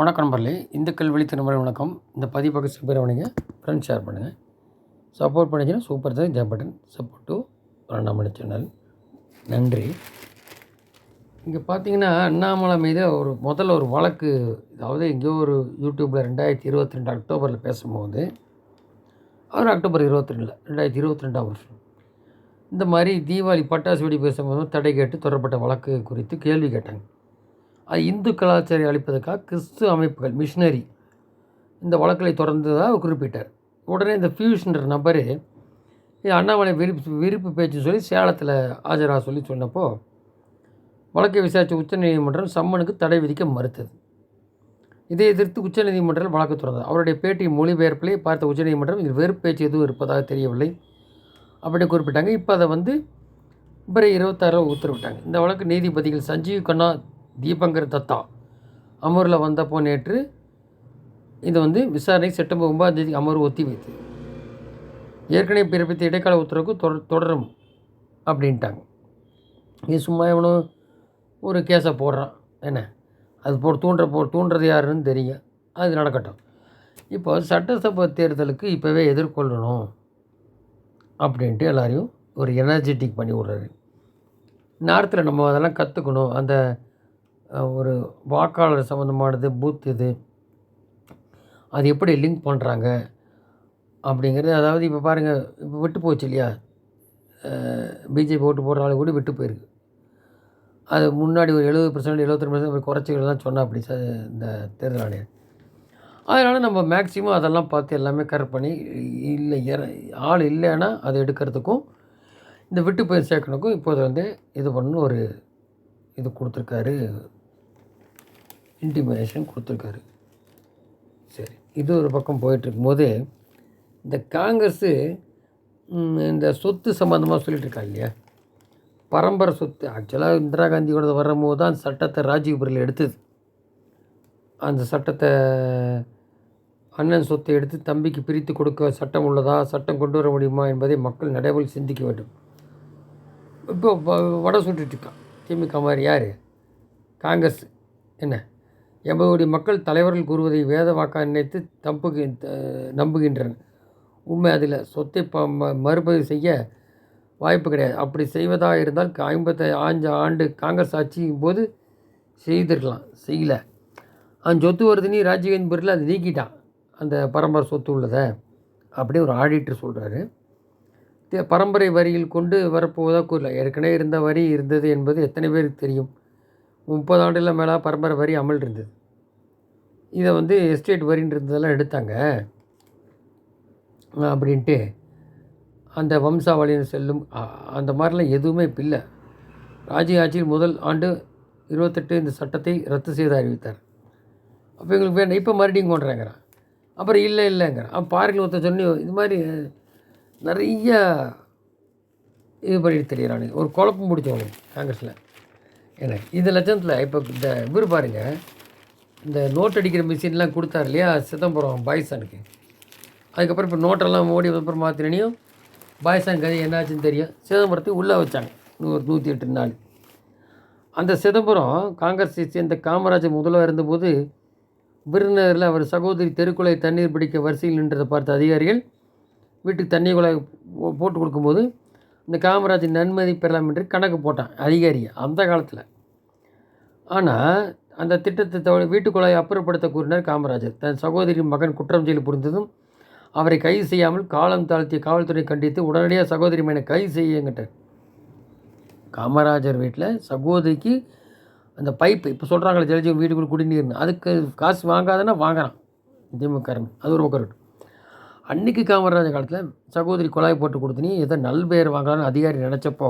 வணக்கம் நண்பர்களே. இந்த கல்வெளி திருமலை வணக்கம். இந்த பதிவு சூப்பர் பண்ணிங்க ஃப்ரெண்ட்ஸ் ஷேர் பண்ணுங்கள் சப்போர்ட் பண்ணிங்கன்னா சூப்பர் தான். Jai button support to Annamalai channel நன்றி. இங்கே பார்த்தீங்கன்னா அண்ணாமலை மீது ஒரு முதல்ல ஒரு வழக்கு அதாவது எங்கேயோ ஒரு யூடியூப்பில் ரெண்டாயிரத்தி இருபத்தி ரெண்டு அக்டோபரில் பேசும்போது அவர் அக்டோபர் இருபத்தி ரெண்டில் ரெண்டாயிரத்தி இருபத்தி ரெண்டாம் வருஷம் இந்த மாதிரி தீபாவளி பட்டாசு வெடி பேசும்போது தடை கேட்டு தொடரப்பட்ட வழக்கு குறித்து கேள்வி கேட்டாங்க. இந்து கலாச்சாரம் அளிப்பதற்காக கிறிஸ்து அமைப்புகள் மிஷினரி இந்த வழக்கை தொடர்ந்ததாக அவர் குறிப்பிட்டார். உடனே இந்த ஃபியூஷன்ற நபர் அண்ணாமலை விருப்பு விருப்பு பேச்சு சொல்லி சேலத்தில் ஆஜராக சொல்லி சொன்னப்போ வழக்கை விசாரித்த உச்சநீதிமன்றம் சம்மனுக்கு தடை விதிக்க மறுத்தது. இதை எதிர்த்து உச்சநீதிமன்றம் வழக்கு தொடர்ந்தது. அவருடைய பேட்டி மொழிபெயர்ப்பிலே பார்த்த உச்சநீதிமன்றம் இதில் வெறுப்பு பேச்சு எதுவும் இருப்பதாக தெரியவில்லை அப்படி குறிப்பிட்டாங்க. இப்போ அதை வந்து பிப்ரவரி இருபத்தாறில் உத்தரவிட்டாங்க. இந்த வழக்கு நீதிபதிகள் சஞ்சீவ் கண்ணா தீபங்கர் தத்தா. அமர்வில் வந்தப்போ நேற்று இது வந்து விசாரணை செப்டம்பர் ஒன்பதாம் தேதி அமர்வு ஒத்தி வைத்து ஏற்கனவே பிறப்பித்த இடைக்கால உத்தரவுக்கு தொடர் தொடரும் அப்படின்ட்டாங்க. இது சும்மா இவனும் ஒரு கேஸை போடுறான். என்ன? அது போ தூண்டுற போ தூண்டுறது யாருன்னு தெரியும். அது நடக்கட்டும். இப்போ சட்டசபை தேர்தலுக்கு இப்போவே எதிர்கொள்ளணும் அப்படின்ட்டு எல்லாரையும் ஒரு எனர்ஜெட்டிக் பண்ணி விட்றாரு. நேரத்தில் நம்ம அதெல்லாம் கற்றுக்கணும் அந்த ஒரு வாக்காளர் சம்மந்தமானது பூத் இது. அது எப்படி லிங்க் பண்ணுறாங்க அப்படிங்கிறது அதாவது இப்போ பாருங்கள் இப்போ விட்டு போச்சு இல்லையா? பிஜேபி ஓட்டு போடுற ஆளு கூட விட்டு போயிருக்கு. அது முன்னாடி ஒரு எழுபது பர்சன்ட் எழுபத்தி பர்சன்ட் குறைச்சிகள் தான் சொன்னால் அப்படி சார் இந்த தேர்தல் ஆணையர். அதனால் நம்ம மேக்ஸிமம் அதெல்லாம் பார்த்து எல்லாமே கரெக்ட் பண்ணி இல்லை இற ஆள் இல்லைன்னா அதை எடுக்கிறதுக்கும் இந்த விட்டு போய் சேர்க்கணுக்கும் இப்போது வந்து இது பண்ணு ஒரு இது கொடுத்துருக்காரு இன்டிமேஷன் கொடுத்துருக்காரு. சரி இது ஒரு பக்கம் போயிட்டுருக்கும்போது இந்த காங்கிரஸு இந்த சொத்து சம்மந்தமாக சொல்லிட்டு இருக்கா இல்லையா? பரம்பரை சொத்து ஆக்சுவலாக இந்திரா காந்தியோட வரும்போது தான் சட்டத்தை ராஜீவ்புரியில் எடுத்தது. அந்த சட்டத்தை அண்ணன் சொத்தை எடுத்து தம்பிக்கு பிரித்து கொடுக்க சட்டம் உள்ளதா சட்டம் கொண்டு வர முடியுமா என்பதை மக்கள் நடைமுறையில் சிந்திக்க வேண்டும். இப்போ வ- வடை சுட்டுட்டு இருக்கான் திமுக மாதிரி யார்? காங்கிரஸ். என்ன? எமதுடைய மக்கள் தலைவர்கள் கூறுவதை வேத வாக்கா நினைத்து தம்புகி த- நம்புகின்றனர். உண்மை அதில் சொத்தை ப ம- மறுபதிவு செய்ய வாய்ப்பு கிடையாது. அப்படி செய்வதாக இருந்தால் ஐம்பத்தி ஆஞ்சு ஆண்டு காங்கிரஸ் ஆட்சியும் போது செய்திருக்கலாம். செய்யல. அந்த சொத்து வருது நீ ராஜீவ்காந்தி பேரில் அதை நீக்கிட்டான். அந்த பரம்பரை சொத்து உள்ளதை. அப்படியே ஒரு ஆடிட்டர் சொல்கிறாரு பரம்பரை வரியில் கொண்டு வரப்போவதாக கூறல. ஏற்கனவே இருந்த வரி இருந்தது என்பது எத்தனை பேருக்கு தெரியும்? முப்பது ஆண்டுல மேலே பரம்பரை வரி அமல் இருந்தது. இதை வந்து எஸ்டேட் வரின்றதெல்லாம் எடுத்தாங்க. அப்படின்ட்டு அந்த வம்சாவளியின் செல்லும் அந்த மாதிரிலாம் எதுவுமே இப்போ இல்லை. ராஜீவ் ஆட்சியில் முதல் ஆண்டு இருபத்தெட்டு இந்த சட்டத்தை ரத்து செய்து அறிவித்தார். அப்போ எங்களுக்கு வேணும் இப்போ மறுபடியும் கொண்டுறாங்கிறான் அப்புறம் இல்லை இல்லைங்கிறான் அப்போ பாருங்கள் ஒருத்தர் சொன்னி இது மாதிரி நிறைய இது பண்ணிட்டு தெரியுறானுங்க. ஒரு குழப்பம் பிடிச்சவங்க காங்கிரஸில். என்ன இந்த லட்சத்தில் இப்போ இந்த இவர் பாருங்கள் இந்த நோட் அடிக்கிற மிஷின்லாம் கொடுத்தாரு இல்லையா சிதம்பரம் பாய்சானுக்கு. அதுக்கப்புறம் இப்போ நோட்டெல்லாம் மோடி அப்புறம் மாற்றினையும் பாய்சான் கதை என்னாச்சுன்னு தெரியும். சிதம்பரத்துக்கு உள்ளே வச்சாங்க நூறு நூற்றி எட்டு நாள். அந்த சிதம்பரம் காங்கிரஸை சேர்ந்த காமராஜர் முதல்வர் இருந்தபோது விருந்தினரில் அவர் சகோதரி தெருக்குலை தண்ணீர் பிடிக்க வரிசையில் நின்றதை பார்த்த அதிகாரிகள் வீட்டுக்கு தண்ணி குழாய் போ- போட்டு கொடுக்கும்போது இந்த காமராஜர் நன்மதி பெறலாம் என்று கணக்கு போட்டான் அதிகாரி அந்த காலத்தில். ஆனால் அந்த திட்டத்தை தவிர வீட்டுக்குழாயை அப்புறப்படுத்த கூறினார் காமராஜர். தன் சகோதரி மகன் குற்றம் செயல் புரிந்ததும் அவரை கைது செய்யாமல் காலம் தாழ்த்திய காவல்துறை கண்டித்து உடனடியாக சகோதரி மேனை கைது செய்யுங்கிட்டார் காமராஜர் வீட்டில் சகோதரிக்கு அந்த பைப்பு இப்போ சொல்கிறாங்களே ஜலஜீவன் வீட்டுக்குள்ளே குடிநீர்னு அதுக்கு காசு வாங்காதன்னா வாங்குறான் திமுகரன் அது ஒரு பக்கம் அன்னைக்கு காமராஜர் காலத்தில் சகோதரி குழாய் போட்டு கொடுத்தனி ஏதோ நல்பெயர் வாங்கலாம்னு அதிகாரி நினச்சப்போ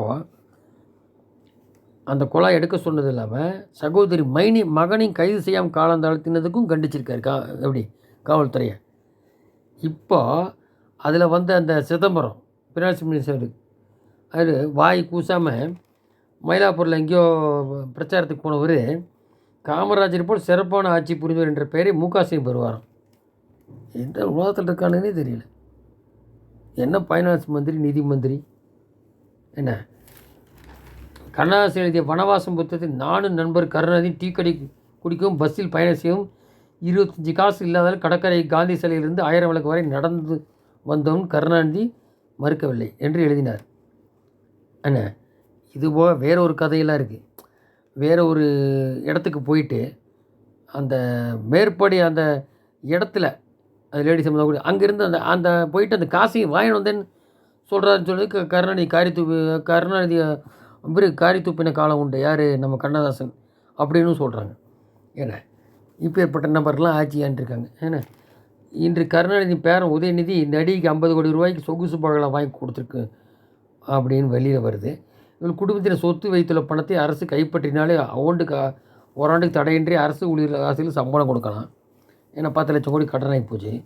அந்த குழாய் எடுக்க சொன்னது இல்லாமல் சகோதரி மைனி மகனையும் கைது செய்யாமல் காலம் தாழ்த்தினதுக்கும் கண்டிச்சிருக்காரு கா எப்படி காவல்துறையை. இப்போ அதில் வந்த அந்த சிதம்பரம் பினான்ஸ் மினிஸ்டர் அது வாய் கூசாமல் மயிலாப்பூரில் எங்கேயோ பிரச்சாரத்துக்கு போனவர் காமராஜர் போல் சிறப்பான ஆட்சி புரிந்தவர் என்ற பெயரை முகாசிங் பெறுவாராம். எந்த உலகத்தில் இருக்கானுன்னே தெரியல. என்ன ஃபைனான்ஸ் மந்திரி நிதி மந்திரி? என்ன? கண்ணதாசன் எழுதிய வனவாசம் புத்தகத்தில் நானும் நண்பர் கருணாநிதி டீ கடை குடிக்கவும் பஸ்ஸில் பயணம் செய்யவும் இருபத்தஞ்சி காசு இல்லாதால் கடற்கரை காந்தி சிலையிலிருந்து ஆயிரம் விளக்கு வரை நடந்து வந்தவன் கருணாநிதி மறுக்கவில்லை என்று எழுதினார். என்ன? இது போக வேற ஒரு கதையெல்லாம் இருக்குது வேற ஒரு இடத்துக்கு போயிட்டு அந்த மேற்படி அந்த இடத்துல அது லேடிஸ் சம்மந்தம் அங்கேருந்து அந்த அந்த போயிட்டு அந்த காசையும் வாங்கிட்டு வந்தேன்னு சொல்கிறாருன்னு சொல்லி கருணாநிதி காரித்துப்பு கருணாநிதி இவர் காரித்துப்பின காலம் உண்டு. யார்? நம்ம கண்ணதாசன் அப்படின்னு சொல்கிறாங்க ஏன்னா இப்போ ஏற்பட்ட நபர்லாம் ஆட்சியான்ட்டு இருக்காங்க ஏன்னா இன்று கருணாநிதி பேரன் உதயநிதி நடிகைக்கு ஐம்பது கோடி ரூபாய்க்கு சொகுசு பகலாம் வாங்கி கொடுத்துருக்கு அப்படின்னு வெளியில் வருது. இவள் குடும்பத்தின் சொத்து வைத்துள்ள பணத்தை அரசு கைப்பற்றினாலே ஆண்டுக்கு ஒரு தடையின்றி அரசு ஊழியர் ஆசையில் சம்பளம் கொடுக்கலாம். என பத்து லட்சம் கோடி கடன் போச்சு.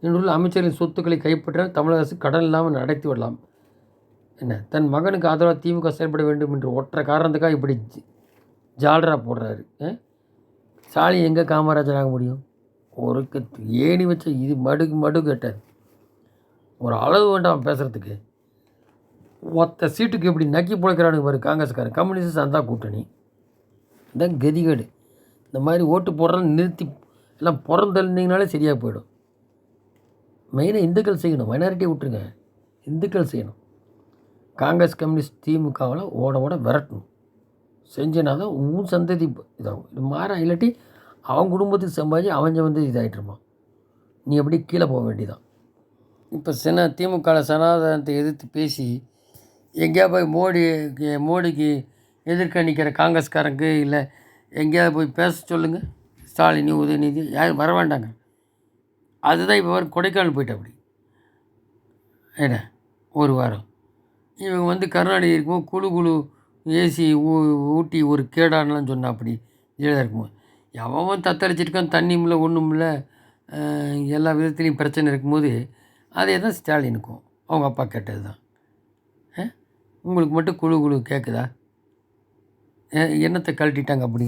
இன்றுள்ள அமைச்சர்களின் சொத்துக்களை கைப்பற்ற தமிழக அரசு கடன் இல்லாமல் நடத்தி விடலாம் என்ன? தன் மகனுக்கு ஆதரவாக திமுக செயல்பட வேண்டும் என்று ஒற்றை காரணத்துக்காக இப்படி ஜாலராக ஜால்ரா போடுறாரு. ஆ? எங்கே காமராஜர் ஆக முடியும்? ஒரு ஏணி வச்ச இது மடுகு மடு கேட்டார். ஒரு அளவு வேண்டாம் பேசுகிறதுக்கு ஒத்த சீட்டுக்கு எப்படி நக்கி பிழைக்கிறானுங்க பாரு காங்கிரஸ்காரன் கம்யூனிஸ்ட் அந்த கூட்டணி. இதான் கதிகேடு. இந்த மாதிரி ஓட்டு போடுறத நிறுத்தி எல்லாம் பிறந்தல்னீங்கனாலே சரியாக போயிடும். மெயினாக இந்துக்கள் செய்யணும். மைனாரிட்டி விட்டுருங்க. இந்துக்கள் செய்யணும். காங்கிரஸ் கம்யூனிஸ்ட் திமுகவில் ஓட ஓட விரட்டணும். செஞ்சனா தான் உன் சந்ததி இதாகும். இது மாற இல்லாட்டி அவன் குடும்பத்துக்கு சம்பாதிச்சு அவன் வந்து இதாகிட்டுருப்பான் நீ எப்படி கீழே போக வேண்டியதான் இப்போ சின்ன திமுகவில் சனாதனத்தை எதிர்த்து பேசி எங்கேயா போய் மோடி மோடிக்கு எதிர்க்க நிற்கிற காங்கிரஸ்காரங்க இல்லை எங்கேயாவது போய் பேச சொல்லுங்கள் ஸ்டாலினி உதயநிதி யாரும் வர வேண்டாங்க. அதுதான் இப்போ வரும் கொடைக்கானல் போயிட்டு அப்படி. என்ன? ஒரு வாரம். இவங்க வந்து கருணாநிதி இருக்கும்போது குழு குழு ஏசி ஊ ஊட்டி ஒரு கேடான்லாம் சொன்னால் அப்படி ஜெயலலிதா இருக்கும்போது. எவன் தத்தளிச்சிருக்கான் தண்ணியும் இல்லை ஒன்றும் இல்லை எல்லா விதத்துலேயும் பிரச்சனை இருக்கும்போது அதே தான் ஸ்டாலினுக்கும். அவங்க அப்பா கேட்டது தான் உங்களுக்கு மட்டும் குழு குழு கேட்குதா என்னத்தை கழட்டிட்டாங்க அப்படி?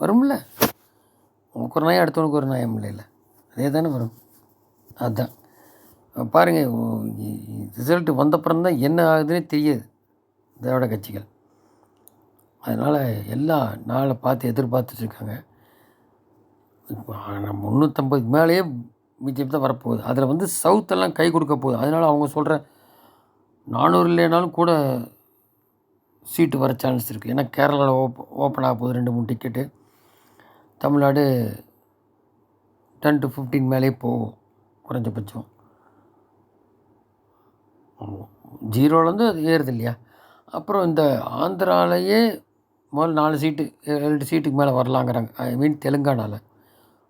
வரும்ல. உனக்கு ஒரு நாயம் அடுத்தவனுக்கு ஒரு நாயம் இல்லைல்ல. அதே தானே வரும். அதுதான் பாருங்கள் ரிசல்ட்டு வந்தப்புறம் தான் என்ன ஆகுதுன்னே தெரியாது திராவிட கட்சிகள். அதனால் எல்லாம் நாளை பார்த்து எதிர்பார்த்துட்ருக்காங்க இப்போ நம்ம முந்நூற்றம்பதுக்கு மேலேயே பிஜேபி தான் வரப்போகுது. அதில் வந்து சவுத்தெல்லாம் கை கொடுக்க போகுது. அதனால் அவங்க சொல்கிற நானூறு இல்லைனாலும் கூட சீட்டு வர சான்ஸ் இருக்குது ஏன்னா கேரளாவில் ஓப் ஓப்பன் ஆக போகுது ரெண்டு மூணு ticket Tamil Nadu ten to fifteen மேலே போகும் குறைஞ்சபட்சம். ஜீரோலேருந்து அது ஏறுது இல்லையா? அப்புறம் இந்த ஆந்திராலேயே முதல்ல நாலு சீட்டு ரெண்டு சீட்டுக்கு மேலே வரலாங்கிறாங்க. ஐ மீன் தெலுங்கானாவில்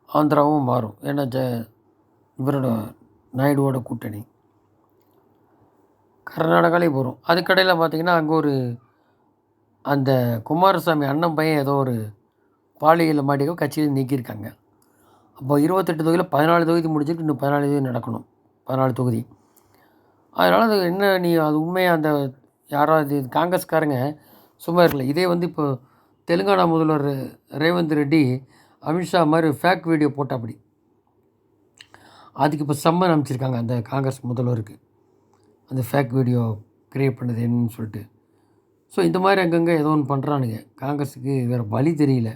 ஆந்திராவும் மாறும். ஏன்னா ஜ இவரோட நாயுடுவோட கூட்டணி. கர்நாடகாலேயும் போகிறோம் அதுக்கடையில் பார்த்தீங்கன்னா அங்கே ஒரு அந்த குமாரசாமி அண்ணன் பையன் ஏதோ ஒரு பாலியலில் மாட்டிக்கோ கட்சியில் நீக்கியிருக்காங்க. அப்போ இருபத்தெட்டு தொகுதியில் பதினாலு தொகுதி முடிச்சிட்டு இன்னும் பதினாலு தொகுதி நடக்கணும். பதினாலு தொகுதி. அதனால் அது என்ன நீ அது உண்மையாக அந்த யாரோ காங்கிரஸ்காரங்க சும்மா இருக்கல. இதே வந்து இப்போ தெலுங்கானா முதல்வர் ரேவந்த் ரெட்டி அமித்ஷா மாதிரி ஃபேக் வீடியோ போட்டாப்படி. அதுக்கு இப்போ சம்மன் அனுப்பிச்சிருக்காங்க அந்த காங்கிரஸ் முதல்வருக்கு. அந்த ஃபேக் வீடியோ கிரியேட் பண்ணது என்னன்னு சொல்லிட்டு. ஸோ இந்த மாதிரி அங்கங்கே ஏதோ ஒன்று பண்ணுறானுங்க காங்கிரஸுக்கு வேறு வழி தெரியல.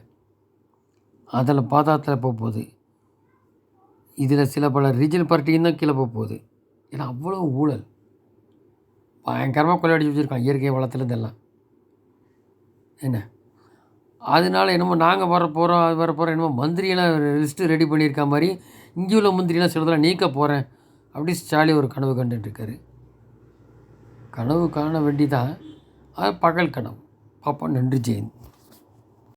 அதில் பாதாளத்தில் போக போகுது இதில் சில பல ரீஜனல் பார்ட்டியும் தான் கீழே போக போகுது ஏன்னா அவ்வளோ ஊழல். பயங்கரமாக கொள்ளையடிச்சு வச்சுருக்கான் இயற்கை வளத்தில் இதெல்லாம் என்ன? அதனால என்னமோ நாங்கள் வர போகிறோம் அது வர போகிறோம் என்னமோ மந்திரியெல்லாம் லிஸ்ட்டு ரெடி பண்ணியிருக்க மாதிரி இங்கே உள்ள மந்திரியெல்லாம் சிலதெல்லாம் நீக்க போகிறேன் அப்படி ஸ்டாலின் ஒரு கனவு கண்டுட்டுருக்காரு கனவு காண வேண்டிதான் அது பகல் கனவு. பாப்பா நன்றி ஜெயந்த்.